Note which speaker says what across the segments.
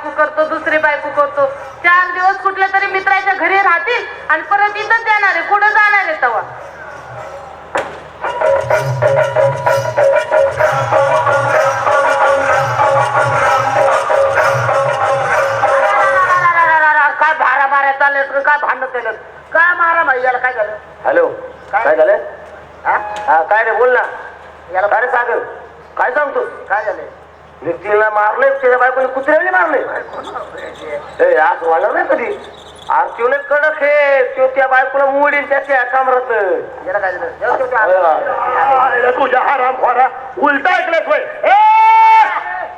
Speaker 1: बायको करतो दुसरी बायको करतो. चार दिवस कुठल्या तरी मित्राच्या घरी राहतील आणि परत इथंच येणार आहे.
Speaker 2: त्याच्या बायकोने कुत्र्याने मारले. ए आज होणार नाही कधी? आरतीने कडक हे तो त्या बायकोला मोडीन त्याच्या कामरात
Speaker 3: तुझ्या आराम खोरा उलटा ऐकलंच होय.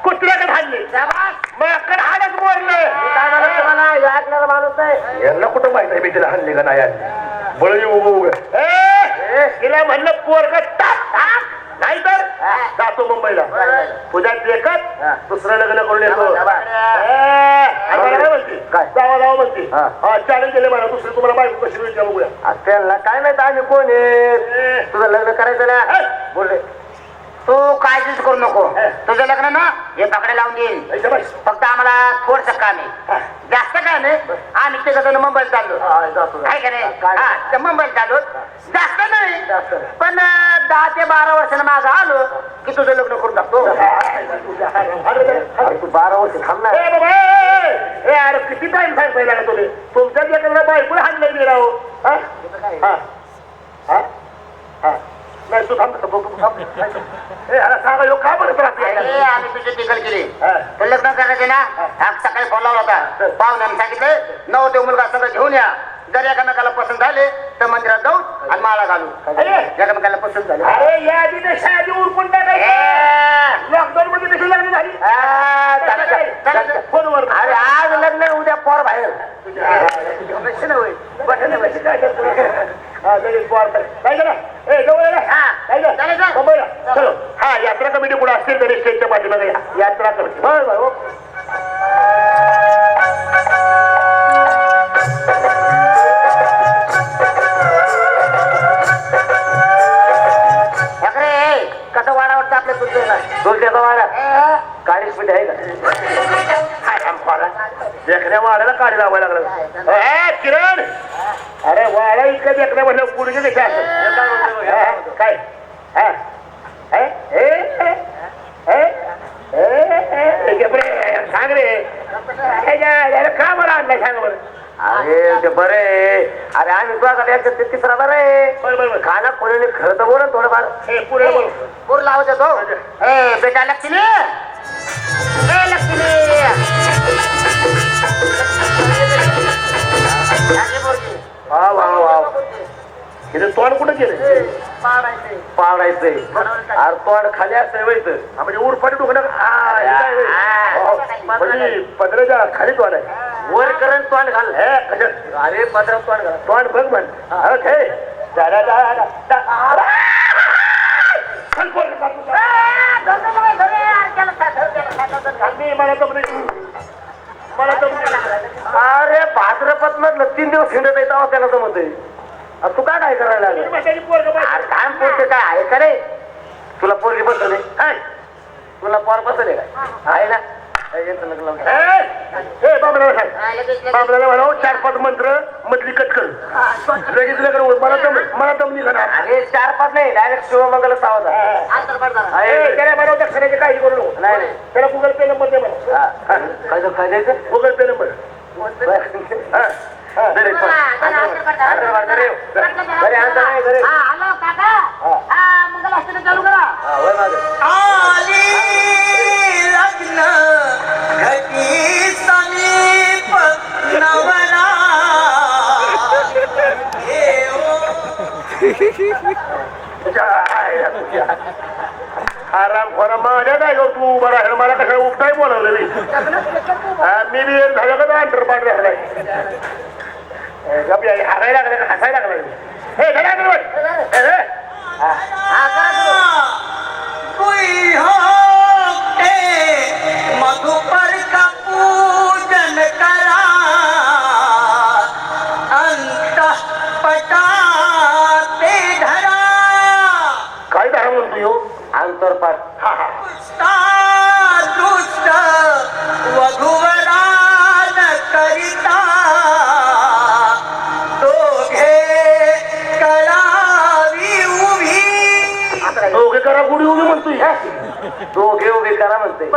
Speaker 3: कुत्र्याकडे हाणले. मग हाडच मोरले
Speaker 4: काय झालं तुम्हाला हे ऐकणारा माणूस नाही
Speaker 3: यांना कुठं माहीत आहे मी तिला हाणले का नाही बळ येऊ ए. तिला म्हणलं पोरग टाक टाक. नाही तर जातो मुंबईला. तुझ्या देखत दुसरं लग्न करून येतो. काय म्हणते?
Speaker 2: काय?
Speaker 3: जावा जावा म्हणते.
Speaker 2: हा.
Speaker 3: चॅलेंज दिले मला. दुसरी तुम्हाला बायको कशी
Speaker 2: त्यांना काय माहीत आम्ही कोण आहे? तुझं लग्न करायचं ना?
Speaker 3: ए,
Speaker 2: बोल रे
Speaker 4: तू काळजीच करू नको तुझं लग्न ना हे पकडे लावून देईन. फक्त आम्हाला थोडस काम आहे जास्त काय नाही आम्ही ते जण मुंबईला चाललो
Speaker 2: हा.
Speaker 4: आहे का नाही
Speaker 2: काय?
Speaker 4: हा मुंबईला चाललो जास्त नाही. पण दहा ते बारा वर्षानं माझं आलो की तुझं लग्न करून टाकतो
Speaker 2: बारा वर्ष थांबणार
Speaker 3: ए अरे किती टाइम सांगताय लागा तुम्ही तुमच्या लेकराला बायकोला हाणलंय मी राव हा? हा? हा? नाही तू थांब थांब, थांब, थांब. ए, अरे सांगा ह्यो का बरं त्रास
Speaker 4: अरे, आम्ही तुझी टिकल केली
Speaker 3: हा.
Speaker 4: तर लग्न करायचे ना आज सकाळी फोन लावला होता पाहुण्याने सांगितलं नऊ देव मुलगा सगळं घेऊन या जर एकामेकाला पसंत झाले तर मंदिरात जाऊ आणि माळा घालू
Speaker 3: अरे,
Speaker 4: एकामेकाला पसंत झाले
Speaker 3: अरे या आधी उरकून
Speaker 4: वाडा
Speaker 3: इतकं देखण्या म्हणलं पुढे कसे असं काय? सांग रे. का बरं आणलाय सांग बरं.
Speaker 2: अरे ते बरे. अरे आम्ही तुझा याच्यात ते तिसरा बरं आहे खाना कोणी खरं तर बोल. थोडंफार
Speaker 4: पूर लावत ए बेटा लक्ष्मी. लक्ष्मी.
Speaker 3: वा वा वा. इथे तोंड कुठं गेलं
Speaker 2: पाडायचंय. अरे तोंड खाली असतंय वैत
Speaker 3: म्हणजे उरफाटी दुखणं हा, म्हणजे पदराच्या खाली तोंड आहे.
Speaker 2: वर करण तोंड घाल
Speaker 3: हे?
Speaker 2: अरे पत्र तोंड घाल
Speaker 3: तोंड बघ म्हण. अरे! मला तर नाही.
Speaker 2: अरे भाद्रपद मधलं तीन दिवस हिंडत आहे तेव्हा त्याला जमत तू काय काय करायला लागलं?
Speaker 3: म्हातारी पोरगं बाई.
Speaker 2: अरे काय पोरते काय आहे का रे? तुला पोरगी नाही
Speaker 3: हाय.
Speaker 2: तुला पोर आहे काय आहे ना.
Speaker 3: हे, हे, चार पाच मंत्र मधली कटकल लगेच लग्न मला दम मला दम निघणार
Speaker 2: अरे चार पाच नाही डायरेक्ट शिवमंगल सावध
Speaker 3: त्याला बनव दक्षिणाची काही करू नको. त्याला गुगल पे नंबर दे मला.
Speaker 2: काय काय द्यायचं
Speaker 3: गुगल पे नंबर.
Speaker 2: हा, हा. दे रे, पण. अंतर मार, दे रे. घरी अंतर नाही, घरी.
Speaker 4: चालू करा
Speaker 2: हा, वर मागं.
Speaker 5: आली लग्न घटी समीप नवरा
Speaker 3: तुझ्या आईला तुझ्या. आराम खोरा माझ्या काय गं तू. उभा राहिला मला कसं उपटाय बोलावलं मी हा, मी बी एक झालं का अंतर पाठ राहिलाय हारायला लागलं का हसायला लागलं? हे घरा
Speaker 5: होते मधुपर सुंदर
Speaker 3: पाठ दुष्ट करिता दोघे
Speaker 2: करावी
Speaker 3: उभी. दोघे
Speaker 5: करा गुढी
Speaker 3: उभी म्हणतो
Speaker 2: दोघे उभे करा म्हणते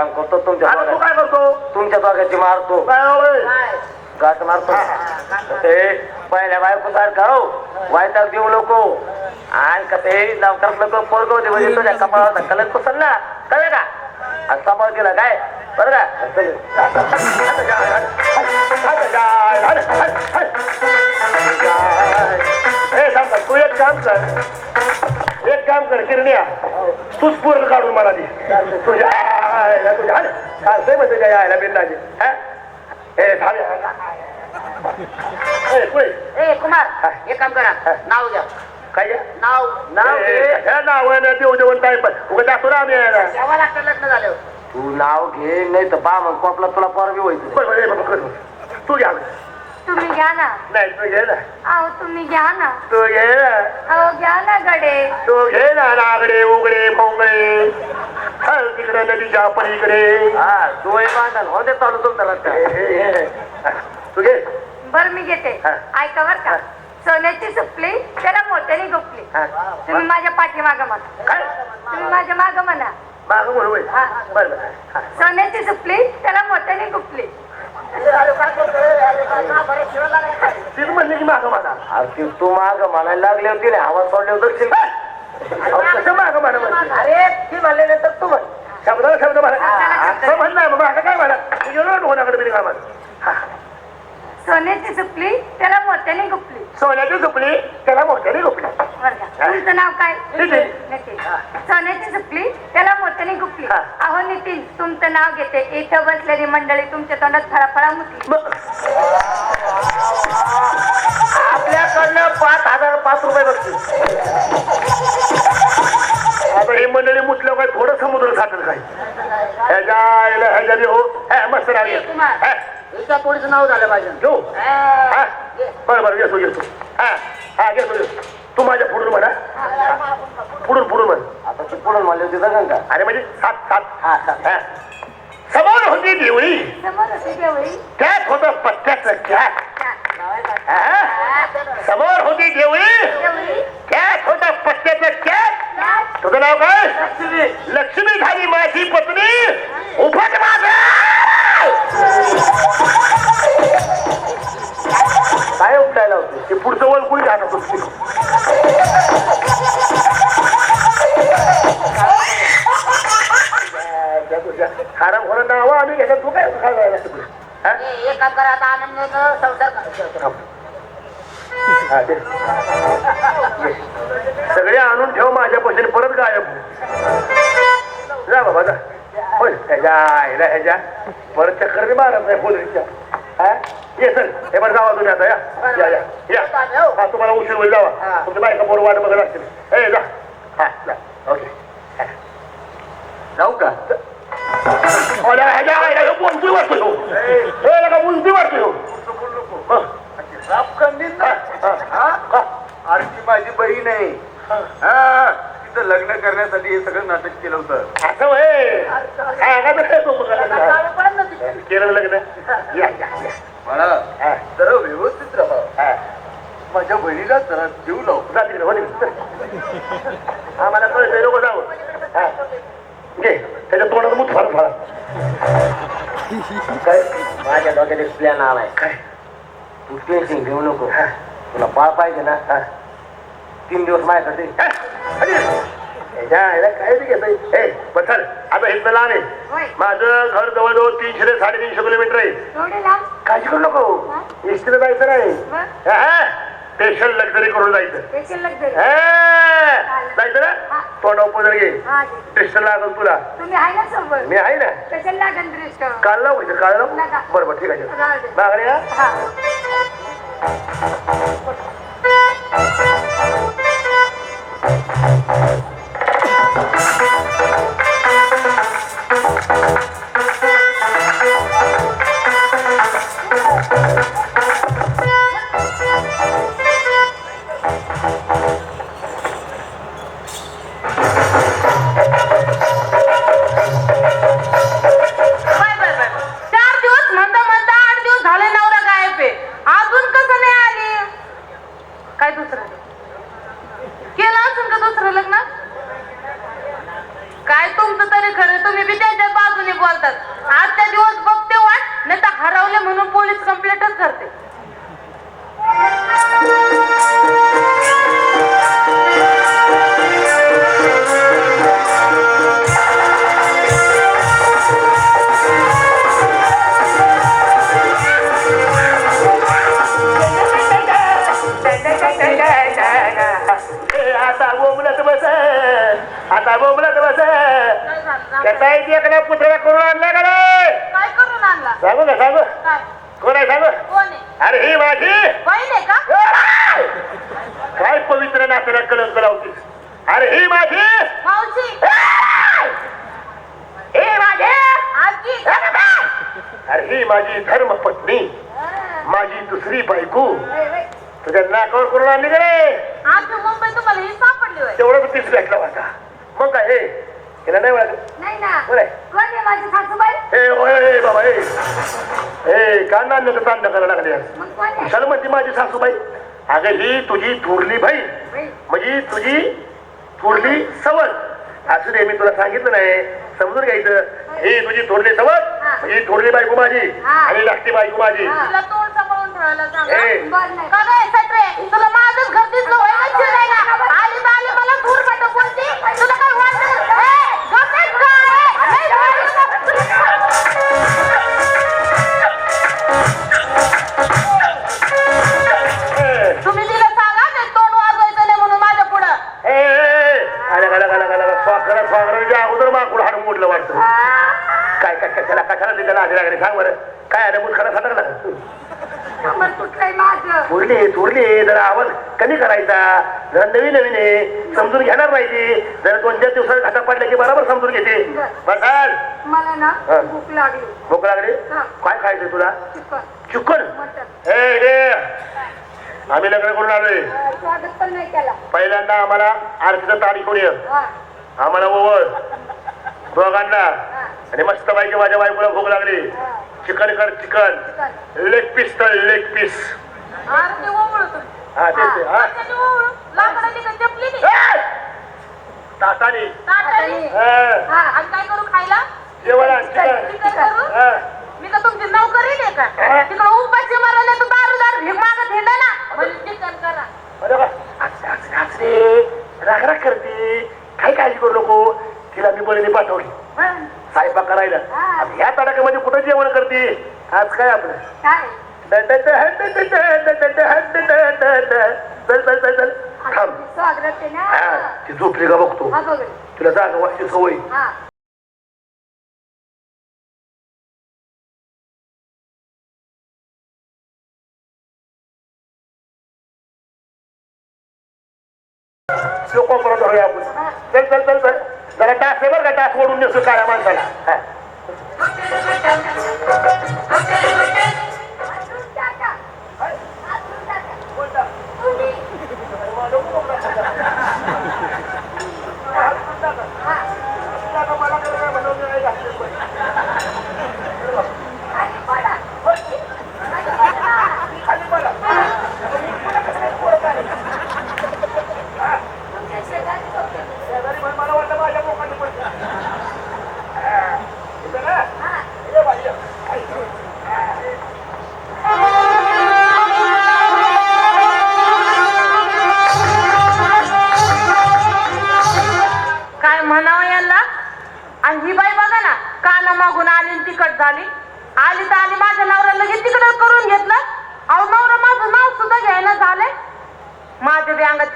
Speaker 2: काम करतो तुमच्या
Speaker 3: आता तू
Speaker 2: दोघांची-
Speaker 3: काय करतो?
Speaker 2: तुमच्या दोघांची मारतो.
Speaker 3: काय?
Speaker 2: गाठ मारतो. ते पहिल्या बायको सारखा हो वायताक देऊ नको. आणि का ते लवकर पोरग होते म्हणजे तुझ्या कपाळावर कलर पुसल ना. कळलं का? आणि सांभाळ दिला काय? बरं का.
Speaker 3: ए, थांब, थांब. तू एक काम कर. एक काम कर किरण्या. तूच पोरग काढून मला दे. तुझ्या आईला तुझ्या हात. चालतंय मग तुझ्या आईला बिंदाजी हा पुढे
Speaker 4: ए कुमार काम करा नाव घ्या
Speaker 3: काय घ्या?
Speaker 4: नाव
Speaker 2: नाव
Speaker 3: ह्या नावानं देऊ देऊन टाइम उगा जातो ना आम्ही यायला.
Speaker 4: जेव्हा लागतं लग्न झालं
Speaker 2: तू नाव घे नाही तर बा मग कोपला तुला
Speaker 3: बाबा, कर. तू घ्या
Speaker 1: तुम्ही घ्या ना.
Speaker 3: नाही तू घे ना.
Speaker 1: अहो तुम्ही घ्या ना.
Speaker 3: तू घे ना.
Speaker 1: अहो घ्या ना गडे.
Speaker 3: तू घे ना नागडे उगडे भोंगडे. हल तिकडे नदीच्या पलीकडे.
Speaker 2: हा डोळे बांधल हो दे चालू तुमचा लक्षात.
Speaker 3: हा, तू घे.
Speaker 1: बर मी घेते. ऐका बर का. सोन्याची सुपली त्याला मोठ्याने गुपली
Speaker 3: हा.
Speaker 1: तुम्ही माझ्या पाठीमागं म्हणा.
Speaker 3: काय?
Speaker 1: तुम्ही माझ्या मागं म्हणा.
Speaker 3: माग म्हणू. बरं.
Speaker 1: सोन्याची सुपली त्याला मोठ्याने गुपली
Speaker 3: तीच म्हणली की माग म्हणा
Speaker 2: अरे ती माग म्हणायला लागली होती ना आवाज सोडले होते
Speaker 3: माग म्हणा म्हणते?
Speaker 2: अरे ती म्हणले नाही तर तू म्हण.
Speaker 3: शब्दाला शब्द म्हणा म्हणणार मग मागं काय म्हणा मी गेलो ना होण्याकडे बिली कामात.
Speaker 1: सोन्याची सुपली त्याला मोठ्याने गुपली
Speaker 3: सोन्याची झोपली त्याला मोठ्याने झोपली.
Speaker 1: बर का तुमचं नाव काय?
Speaker 3: नितीन.
Speaker 1: नितीन सोन्याची सुपली त्याला मोठ्याने गुपली. अहो नितीन तुमचं नाव घेते. इथं बसलेली मंडळी तुमच्या तोंडात फळाफळा मुतली.
Speaker 2: आपल्याकडनं पाच हजार पाच रुपये बघतील
Speaker 3: आता ही मंडळी मुतल्या काय थोडं समुद्र खातील काय? ह्याच्या आईला ह्याच्याने हो मस्त येतो. हा,
Speaker 4: एका पोळीचं नाव झालं पाहिजे.
Speaker 3: घेऊ. हा. बरं बरं घेतो घेतो. हा. हा घेतो घेतो. तू माझ्या पुढून म्हणा. पुढून पुढून म्हण.
Speaker 2: आता ती पुढून म्हणली होती जगन का?
Speaker 3: अरे म्हणजे सात सात.
Speaker 2: हा सात.
Speaker 3: हा. समोर होती देवळी.
Speaker 1: समोर देवळी.
Speaker 3: त्यात होतं पत्त्याचं हा? समोर होती देवळी.
Speaker 1: देवळी.
Speaker 3: त्यात होतं पत्त्याचं कॅट तुझं नाव काय? लक्ष्मी. झाली माझी पत्नी. उभट माझ.
Speaker 2: काय उठायला होते.
Speaker 3: ते पुढचं वळ कुणी जाणार खराब होणं नाव आम्ही घेतात तू काय काय
Speaker 4: एक काम करा आता संसार.
Speaker 3: सगळे आणून ठेव माझ्या पैशाने परत गायब हो. जा बाबा जा. होय ह्याच्या ह्याच्या परत चक्कर मारत नाही पोलिसच्या हा ये सर हे बरं जावा तुम्ही आता या. या या. या. हा. तुम्हाला उशीर होईल जावा. तुमच्या बायका पोरं वाट बघत असतील. ए जा. हा जा. ओके.
Speaker 2: जाऊ का?
Speaker 3: बोलतोय वाटतो. हे बोलतोय वाटतो ह्यो. हं. हा, हा, हा.
Speaker 6: अरे ती माझी बहीण आहे. हा. तिचं लग्न करण्यासाठी हे सगळं नाटक केलं होतं.
Speaker 3: असं होय. काय तो मुलगा? केलं लग्न? या या या.
Speaker 6: मला
Speaker 3: हा,
Speaker 6: जरा व्यवस्थित राहा.
Speaker 3: हा.
Speaker 6: माझ्या बहिणीला जरा जीव लाव.
Speaker 3: जा तिकडे, हो तिकडे. आम्हाला कळतंय. नको जाऊ. हा. घे. त्याच्या तोंडात मूत फार फार
Speaker 2: काय? माझ्या डोक्यात एक प्लॅन आलाय.
Speaker 3: काय?
Speaker 2: तू टेन्शन घेऊ नको. तुला बाळ पाहिजे ना?
Speaker 3: हा.
Speaker 2: तीन दिवस
Speaker 3: हा, ह्याच्या ह्याला काय घेतय पथर आता हे
Speaker 1: तर
Speaker 3: माझं घर जवळजवळ तीनशे ते साडेतीनशे किलोमीटर आहे. काळजी करू नको. इस्त्री जायचं नाही. स्पेशल लक्झरी करून जायचं. ना? तोंडा उपदर घे. टेस्टर लागल तुला. मी आहे ना? काल लावू काल लावू? बरोबर ठीक आहे मागणी
Speaker 1: ना
Speaker 3: सांगू कोण आहे सांगू
Speaker 1: कोण आहे?
Speaker 3: अरे ही माझी?
Speaker 1: बहीण आहे का?
Speaker 3: काय पवित्र नात्याला कलंक लावतीस? अरे ही माझी?
Speaker 1: मावशी.
Speaker 3: ही माझी?
Speaker 1: आजी.
Speaker 3: अरे ही माझी धर्मपत्नी. माझी दुसरी बायको. तुझ्या नाकावर करून आणली का रे?
Speaker 1: आजी मुंबई तुम्हाला ही सापडली होय.
Speaker 3: तेवढं होता. मग काय हे? तिला नाही वाटत
Speaker 7: नाही ना.
Speaker 3: कोण आहे?
Speaker 7: कोण आहे माझी सासूबाई?
Speaker 3: ए ओय ए, बाबा ए. ए का नांद तांड करायला लागली. आज?
Speaker 7: मग कोण आहे?
Speaker 3: कशाला म्हणते माझी सासूबाई. अगं ही तुझी थोरली बहीण.
Speaker 7: वय.
Speaker 3: म्हणजे तुझी थोरली सवत असू दे मी तुला सांगितलं नाही. समजून घ्यायचं. ही तुझी थोरली सवत
Speaker 7: हा.
Speaker 3: म्हणजे थोरली बायको माझी. आणि धाकटी बायको माझी.
Speaker 1: तुला तोंड सांभाळून ठेवायला सांगा.
Speaker 3: ए.
Speaker 7: बरं नाही.
Speaker 1: का काय सटरे तुला माझंच घर दिसलं होय आली
Speaker 7: भूक लागली.
Speaker 3: भूक लागली?
Speaker 7: हा.
Speaker 3: काय खायचं तुला?
Speaker 7: चिकन.
Speaker 3: चिकन?
Speaker 7: मटन.
Speaker 3: ए रे आम्ही लग्न करून आलोय.
Speaker 7: स्वागत पण नाही केला.
Speaker 3: पहिल्यांदा आम्हाला आरतीचं तारीख कोणी
Speaker 7: हा.
Speaker 3: आम्हाला ओवळ दोघांना. आणि मस्त बाईकी माझ्या बायकोला भूक लागली. चिकन कर चिकन.
Speaker 7: चिकन.
Speaker 3: लेग पीस तर लेग पीस
Speaker 1: ओवळू
Speaker 3: हा ते ते, हा.
Speaker 1: त्याने ओवळू. लाकडाने का? चपलीने
Speaker 3: ए! ताटानी?
Speaker 1: ताटाने.
Speaker 3: हा,
Speaker 7: हा
Speaker 1: आणि काय करू खायला?
Speaker 3: जेवण काय नको पाठवली
Speaker 7: हं.
Speaker 3: करायला ह्या तडाख्यामध्ये कुठं जेवण करते आज काय आपलं
Speaker 7: काय
Speaker 3: चल चल चल चल थांब
Speaker 7: स्वागत आहे ना
Speaker 3: हा ती झोपली का बघतो
Speaker 7: हा बघ
Speaker 3: तुला जागा वाचची सवय टास नाही बरं का टास ओढून देऊ काळ्या माणसाला.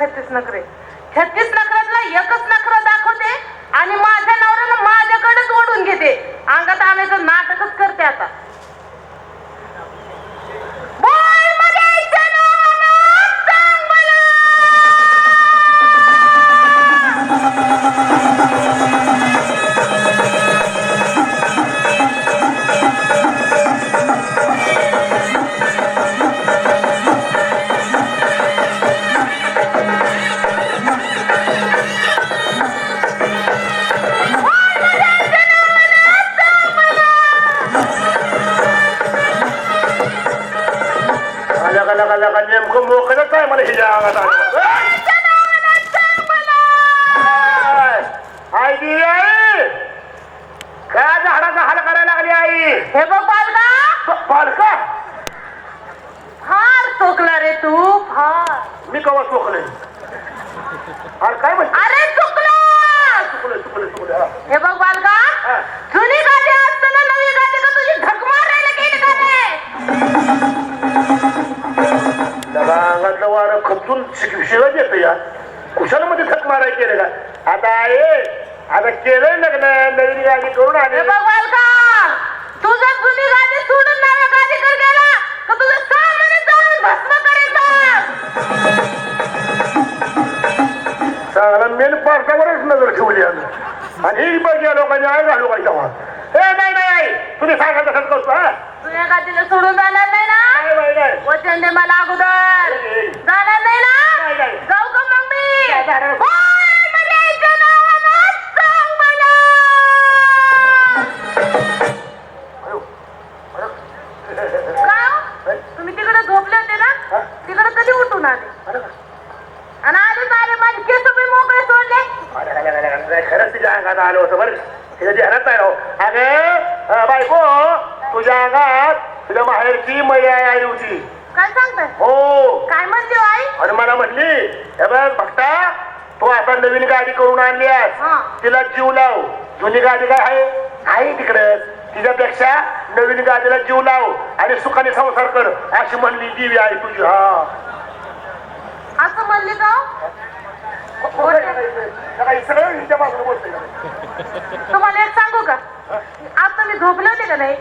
Speaker 1: ಹೆಚ್ಚಿಸ್ನಕ್ರಿ
Speaker 3: ಹೆಚ್ಚಿಸ್ನ का झाडाचा हाल करायला लागली आई.
Speaker 1: हे बघ बालका
Speaker 3: पालका?
Speaker 1: फार चोकला रे तू फार.
Speaker 3: मी कवा चोखले? अरे काय म्हणते?
Speaker 1: अरे चुकला
Speaker 3: चुकलं चुकलं चुकलं हा.
Speaker 1: हे बघ बालका
Speaker 3: हा.
Speaker 1: जुनी गादी असताना नवी गादी का तुझी धक मारायला गेली का रे?
Speaker 3: त्याला अंगातलं वारं खपसून शिळ येतं या. कुशाला मध्ये थक माराय केलं का आता आहे. आता केलंय लग्न नवीन गाडी करून आले.
Speaker 1: बघ बालका तू जर जुनी गादी सोडून नव्या गादीकडे गेला तर तुझं सामान जाऊन भस्म करायचं
Speaker 3: चांगला मेन पार्टावरच नजर ठेवली आम्ही आणि ही बघ या लोकांनी आहे घालू तेव्हा. ए नाही नाही तुम्ही सांगा तसंच करतो हा?
Speaker 1: जुन्या गादीला सोडून जाणार नाही ना? वचन दे मला अगोदर. जाणार नाही ना. जाऊ का मग मी
Speaker 3: अंगात आलं होतं बरं तिच्या ध्यानात नाही राहू अगे बायको तुझ्या अंगात तुझ्या माहेरची मैया आली होती
Speaker 1: काय सांगताय?
Speaker 3: हो.
Speaker 1: काय म्हणते हो आई?
Speaker 3: आणि मला म्हटली हे बघ भक्ता तू आता नवीन गाडी करून आणली. आहेस. तिला जीव लाव. जुनी गाडी काय आहे? आहे तिकडे तिच्यापेक्षा नवीन गाडीला जीव लाव आणि सुखाने संसार कर. अशी म्हणली देवी आहे तुझी. हा.
Speaker 1: असं म्हणली का हो?
Speaker 3: सगळं सगळं हिच्या बाजूला बोलतोय
Speaker 1: तुम्हाला एक सांगू का? आता मी झोपले होते का नाही.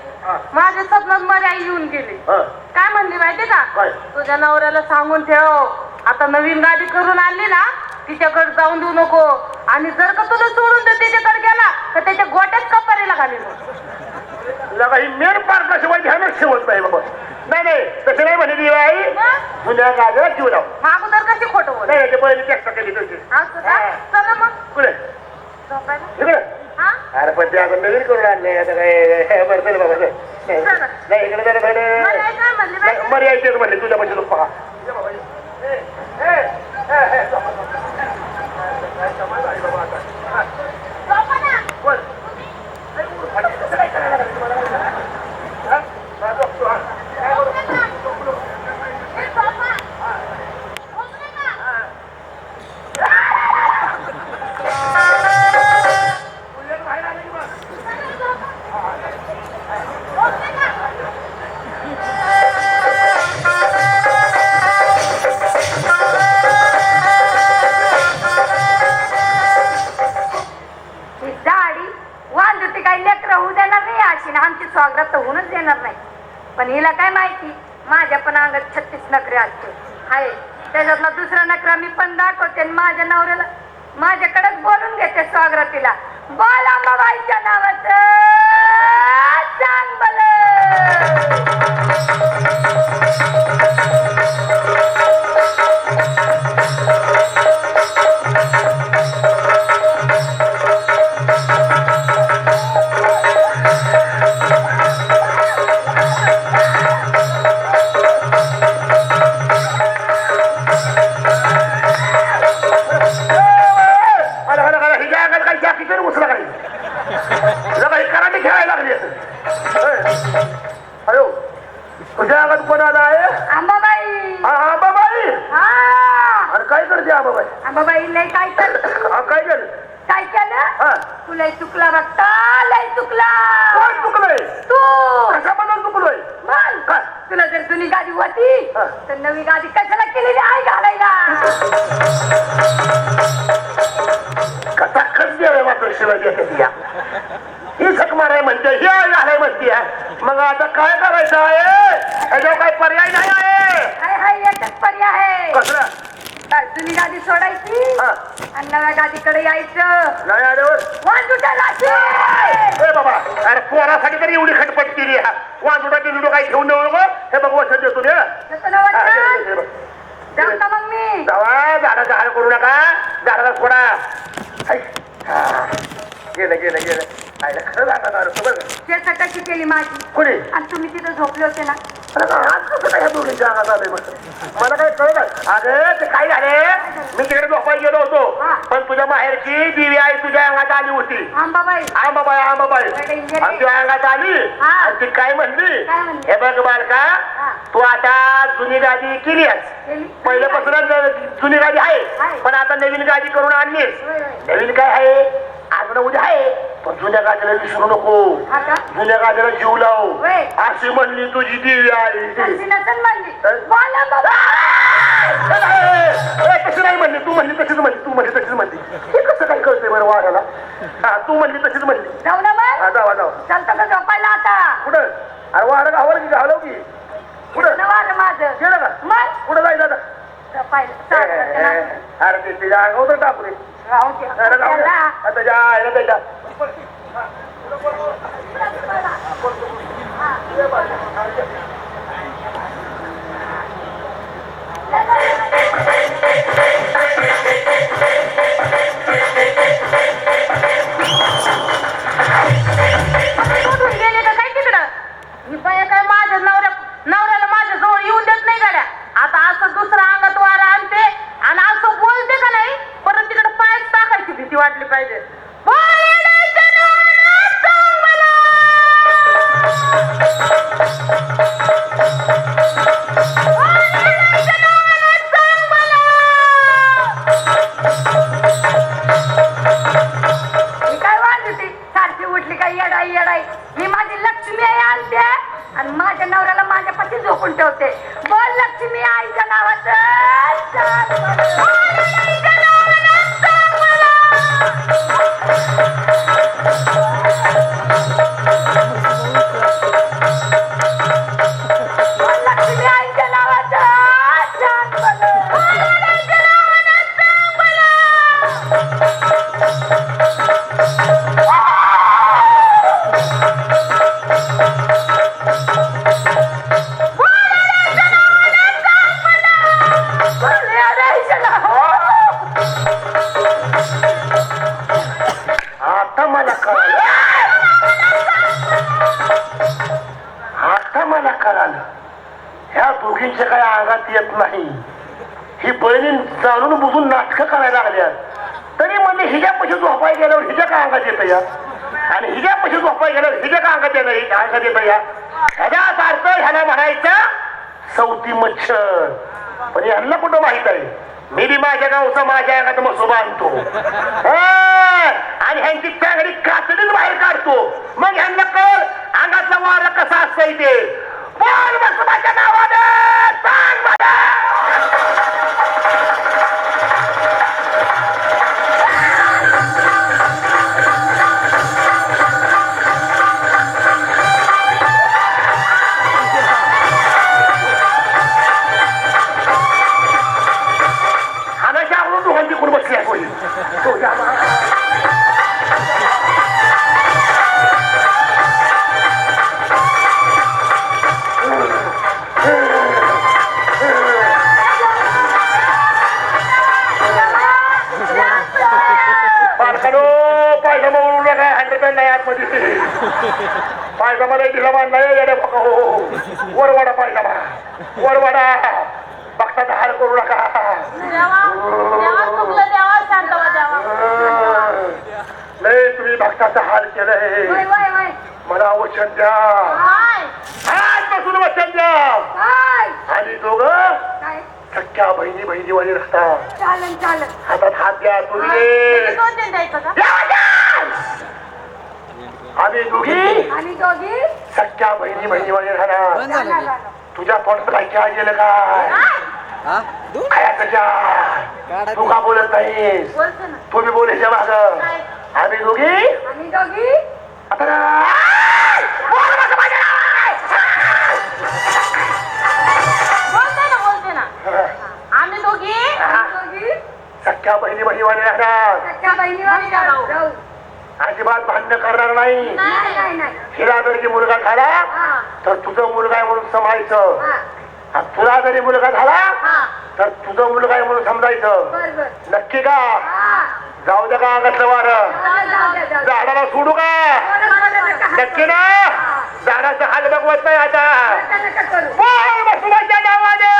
Speaker 1: माझ्या स्वप्नात माझी आई येऊन गेली. काय म्हणली माहितीये का? तुझ्या नवऱ्याला सांगून ठेव. आता नवीन गाडी करून आणली ना तिच्याकडे जाऊन देऊ नको. आणि जर का तुला सोडून दे त्याच्याकडे गेला तर त्याच्या गोट्यात कपारीला घालील
Speaker 3: मेन पार्टशिवाय ध्यानच ठेवत नाही बाबा. नाही नाही तसं नाही म्हणे देवी आई
Speaker 1: मग
Speaker 3: जीव लाव
Speaker 1: अगोदर कशी खोटं बोल
Speaker 3: नाही नाही, ते पहिले चेष्टा केली तुझी
Speaker 1: असं का चला मग
Speaker 3: कुठे
Speaker 1: झोपायला
Speaker 3: इकडे
Speaker 1: हा
Speaker 3: अरे पण ते आता नवीन करून आणले आता काय बरं चल बाबा चल. नाही
Speaker 1: चला.
Speaker 3: नाही, इकडे जरा
Speaker 1: मला
Speaker 3: थोडं
Speaker 1: आई काय म्हणली
Speaker 3: म्हणले तुझ्या म्हणजे लोक पहा
Speaker 7: गाडी सोडायची.
Speaker 3: हा.
Speaker 7: आणि नव्या गाडीकडे यायचं.
Speaker 3: नाही आल्यावर
Speaker 7: वाजूच्या लाशी!
Speaker 3: ए बाबा! अरे पोरासाठी तरी एवढी खटपट केली हा? बिजुडा काही देऊ नको. हे बघ वचन देतो
Speaker 7: तसं? जाऊ का मग मी?
Speaker 3: जावा झाडाचा हाल करू नका. झाडाला सोडा. हा. गेलं गेलं गेलं. खरं बरं का?
Speaker 7: शेताची केली माझी.
Speaker 3: कोणी?
Speaker 7: आणि तुम्ही तिथं झोपले होते ना?
Speaker 3: आज कसं काय दोघींच्या अंगात मला काय कळलं. अगं ते काय झाले मी तिकडे झोपाय गेलो होतो. पण तुझ्या माहेरची दिवी आई तुझ्या अंगात आली होती
Speaker 7: आंबाबाई
Speaker 3: अंगात आली. आणि ती काय म्हणली? हे बघ बालका. तू आता जुनी गाडी केली. पहिल्यापासूनच जुनी गाडी आहे. पण आता नवीन गाडी करून आणलीस. नवीन काय आहे आज ना उद्या आहे. पण जुन्या गाडीला विसरू नको.
Speaker 7: हा का?
Speaker 3: जुन्या गाडीला जीव लाव.
Speaker 7: होय.
Speaker 3: अशी म्हणली तुझी देवी आई.
Speaker 7: तशी नसेल म्हणली. बोला बाबा
Speaker 3: तशी नाही म्हणली. तू म्हणली तशीच म्हणली. तू म्हणली तशीच म्हणली. हे कसं काय कळतंय बरं वाघाला? हा तू म्हणली तशीच म्हणली.
Speaker 7: जाऊ ना
Speaker 3: हा
Speaker 7: मग
Speaker 3: जावा. जावा
Speaker 7: चालतं का झोपायला आता.
Speaker 3: कुठं? अरे वाघ गावाला की घालव की? कुठं?
Speaker 7: नवार माझं.
Speaker 3: गेलं का?
Speaker 7: मग?
Speaker 3: कुठं जायचं आता?
Speaker 7: झोपायला. चालतं का
Speaker 3: अरे ते तिच्या अंगावर टाकू रे
Speaker 1: नवऱ्याला माझ्या जवळ येऊन देत नाही गाड्या. आता असं दुसरं
Speaker 3: বাইরে जाणून नाटकं करायला लागल्यात. तरी म्हणजे हिच्या झोपाय गेल्यावर हिच्या काय अंगात येतं या? आणि हिच्या झोपाय गेल्यावर हिच्या काय अंगात येतं अंगात येतं या? ह्याच्याच सारखं ह्याला म्हणायचं सौती मच्छर. पण यांना कुठं माहीत आहे? मी बी माझ्या गावचा माझ्या अंगात मसोबा आणतो आणि ह्यांची चांगली कातडीच बाहेर काढतो. मग ह्यांना कळ अंगातला वारा कसा असतंय ते? बोल मसोबाच्या नावानं सांग मला! Thank you.
Speaker 7: काय
Speaker 3: सख्या बहिणी बहिणीवाणी राहतात
Speaker 7: चालन चालन.
Speaker 3: हातात हात द्या तुम्ही.
Speaker 1: दोन का!
Speaker 3: आम्ही दोघी.
Speaker 7: आणि दोघी?
Speaker 3: सख्या बहिणी बहिणीवाणी राहणार. तुझ्या तोंडात काय चहा गेलं का खायचं चहा तू. का बोलत नाहीस?
Speaker 1: बोलते ना.
Speaker 3: तुम्ही बोलायच्या माग. आम्ही दोघी.
Speaker 7: आम्ही दोघी?
Speaker 3: आता बोल माझं माझ्या
Speaker 1: बोलते ना बोलते ना आम्ही दोघी
Speaker 7: दोघी
Speaker 3: सख्या बहिणी बहिणी राहणार
Speaker 7: सख्या
Speaker 1: जाऊ.
Speaker 7: जाऊ.
Speaker 3: अजिबात भांडण करणार नाही.
Speaker 7: नाही नाही नाही
Speaker 3: हिला जर की मुलगा झाला
Speaker 7: हा.
Speaker 3: तर तुझं मुलगा आहे म्हणून समजायचं.
Speaker 7: हा.
Speaker 3: आणि तुला जरी मुलगा झाला
Speaker 1: हा.
Speaker 3: तर तुझं मुलगा आहे म्हणून समजायचं.
Speaker 7: बर बर.
Speaker 3: नक्की का?
Speaker 7: हा.
Speaker 3: जाऊ द्या का अंगातलं वारं. झाडाला सोडू का?
Speaker 7: हात
Speaker 3: नक्की ना? झाडाचा हाल बघवत नाही आता. बसवाच्या नावाने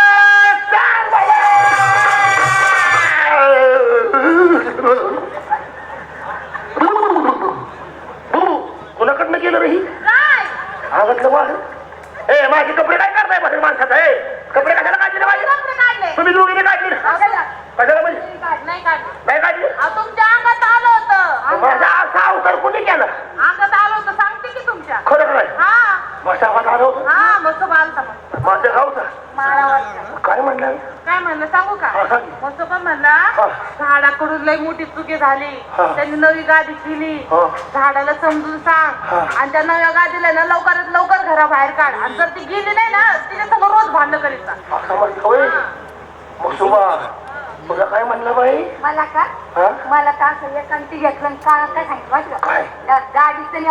Speaker 3: गेलं रे अंगातलं वार ए माझे कपडे काय करताय माझ्या माणसाचं? ए कपडे कशाला काढले. माझे तुम्ही दोघीने काढले. कशाला? म्हणजे
Speaker 1: नाही काढले. तुमच्या अंगात आलं होतं.
Speaker 3: माझा असा अवतार कोणी केला?
Speaker 1: अंगात आलं होतं. सांगते की तुमच्या?
Speaker 3: खरं
Speaker 1: हा.
Speaker 3: माझ्या आवाज आला होता?
Speaker 1: हा
Speaker 3: माझ्या गावचा? काय म्हणलं?
Speaker 1: काय म्हणलं सांगू का
Speaker 3: हा, सांग.
Speaker 1: मस्त पण म्हणला
Speaker 3: हा.
Speaker 1: झाडाकडून लई मोठी चुकी झाली
Speaker 3: हा.
Speaker 1: त्यांनी नवी गादी केली
Speaker 3: हा.
Speaker 1: झाडाला समजून सांग. आणि त्या नव्या गादीला ना लवकरात लवकर घराबाहेर काढ आणि जर ती गेली नाही ना तिच्या समोर रोज भांडण करीत जा.
Speaker 3: असं म्हणलं होय मसुबा तुला काय म्हणलं बाई
Speaker 7: मला का
Speaker 3: हा
Speaker 7: मला का असं एकांती घेतलं आणि का काय सांगितलं माहिती का
Speaker 3: काय?
Speaker 7: त्या गाडीचं
Speaker 1: ए,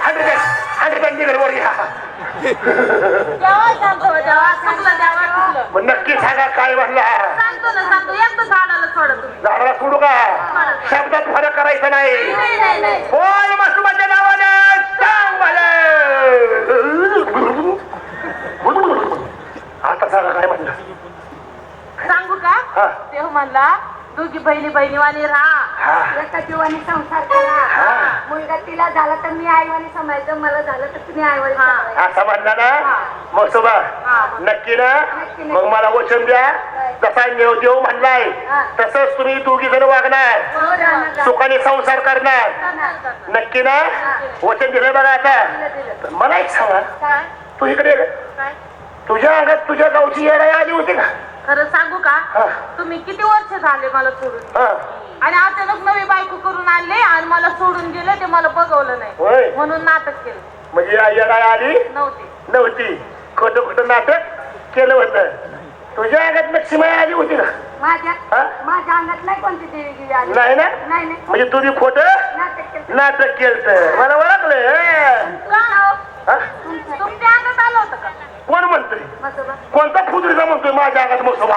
Speaker 3: हंड्रेड हंड्रेड निघाल वर घ्या
Speaker 1: सांगतो चुकलं
Speaker 3: मग नक्की सांगा काय म्हणला
Speaker 1: सांगतो ना सांगतो एकदा झाडाला सोडा तुम्ही
Speaker 3: झाडाला सोडू का शब्दात फरक करायचा नाही
Speaker 1: नाही नाही नाही
Speaker 3: बोल मसुबाच्या नावाने सांग मला आता सांगा काय म्हणलं
Speaker 1: सांगू
Speaker 3: हा.
Speaker 1: का देव म्हणला दोघी बहिणी बहिणीवाणी राहा.
Speaker 3: हा.
Speaker 7: एका जीवाने संसार करा. मुलगा तिला झाला तर मी आईवाने समायचं मला झालं तर तुम्ही आईवाने
Speaker 1: हा.
Speaker 3: असं म्हणला ना? मसुबा
Speaker 1: हा.
Speaker 3: नक्की ना?
Speaker 7: नक्की, नक्की.
Speaker 3: मग मला वचन द्या. जसा देव देव म्हणलाय.
Speaker 7: हा.
Speaker 3: तसंच तुम्ही दोघी जण वागणार.
Speaker 7: हो, राहणार.
Speaker 3: सुखाने संसार करणार. नक्की ना? वचन दिलं बघा आता.
Speaker 7: दिलं, दिलं.
Speaker 3: तर मला एक सांगा.
Speaker 1: काय?
Speaker 3: तू इकडे ये ग.
Speaker 1: काय?
Speaker 3: तुझ्या अंगात तुझ्या गावची येराई आली होती का?
Speaker 1: खरं सांगू का?
Speaker 3: हा.
Speaker 1: तुम्ही किती वर्ष झाले मला सोडून?
Speaker 3: हा.
Speaker 1: आणि अचानक नवी बायको करून आणले आणि मला सोडून गेले ते मला बघवलं नाही.
Speaker 3: होय.
Speaker 1: म्हणून नाटक केलं.
Speaker 3: म्हणजे या येराई आली?
Speaker 1: नव्हते.
Speaker 3: नव्हती. खोटं खोटं नाटक केलं होतं. तुझ्या अंगात लक्ष्मी आली होती का
Speaker 7: माझ्या
Speaker 3: हा?
Speaker 7: माझ्या अंगात नाही कोणती देवी आली?
Speaker 3: नाही ना?
Speaker 7: नाही नाही.
Speaker 3: म्हणजे तुम्ही खोट
Speaker 7: नाटक केलं.
Speaker 3: नाटक केलं मला ओळखलं
Speaker 1: का?
Speaker 3: हा?
Speaker 1: तुमच्या अंगात आलं होतं का?
Speaker 3: कोण म्हणतोय?
Speaker 7: मसोबा
Speaker 3: कोणता फुदरीचा म्हणतोय? माझ्या अंगात मग